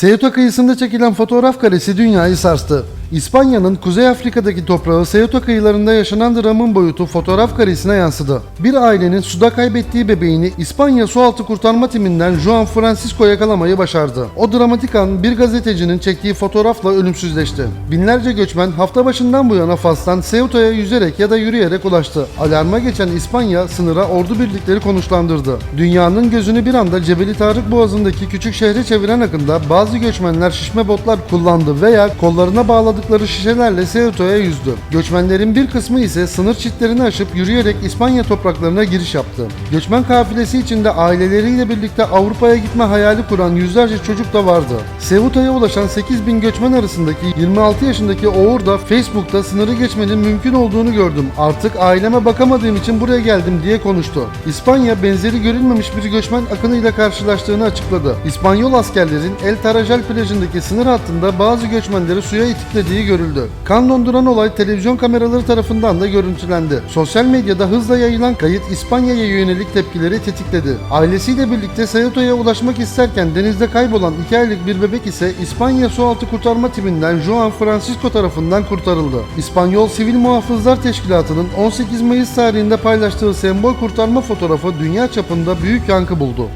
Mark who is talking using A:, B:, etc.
A: Ceuta kıyısında çekilen fotoğraf karesi dünyayı sarstı. İspanya'nın Kuzey Afrika'daki toprağı Ceuta kıyılarında yaşanan dramın boyutu fotoğraf karesine yansıdı. Bir ailenin suda kaybettiği bebeğini İspanya Sualtı Kurtarma Timinden Juan Francisco yakalamayı başardı. O dramatik an bir gazetecinin çektiği fotoğrafla ölümsüzleşti. Binlerce göçmen hafta başından bu yana Fas'tan Ceuta'ya yüzerek ya da yürüyerek ulaştı. Alarma geçen İspanya sınıra ordu birlikleri konuşlandırdı. Dünyanın gözünü bir anda Cebeli Tarık Boğazı'ndaki küçük şehre çeviren akında bazı göçmenler şişme botlar kullandı veya kollarına bağladıkları şişelerle Ceuta'ya yüzdü. Göçmenlerin bir kısmı ise sınır çitlerini aşıp yürüyerek İspanya topraklarına giriş yaptı. Göçmen kafilesi içinde aileleriyle birlikte Avrupa'ya gitme hayali kuran yüzlerce çocuk da vardı. Ceuta'ya ulaşan 8 bin göçmen arasındaki 26 yaşındaki Oğur da Facebook'ta sınırı geçmenin mümkün olduğunu gördüm. Artık aileme bakamadığım için buraya geldim diye konuştu. İspanya benzeri görülmemiş bir göçmen akınıyla karşılaştığını açıkladı. İspanyol askerlerin El Tarajal plajındaki sınır hattında bazı göçmenleri suya itiklediği görüldü. Kan donduran olay televizyon kameraları tarafından da görüntülendi. Sosyal medyada hızla yayılan kayıt İspanya'ya yönelik tepkileri tetikledi. Ailesiyle birlikte Ceuta'ya ulaşmak isterken denizde kaybolan 2 aylık bir bebek ise İspanya Sualtı Kurtarma Timinden Juan Francisco tarafından kurtarıldı. İspanyol Sivil Muhafızlar Teşkilatı'nın 18 Mayıs tarihinde paylaştığı sembol kurtarma fotoğrafı dünya çapında büyük yankı buldu.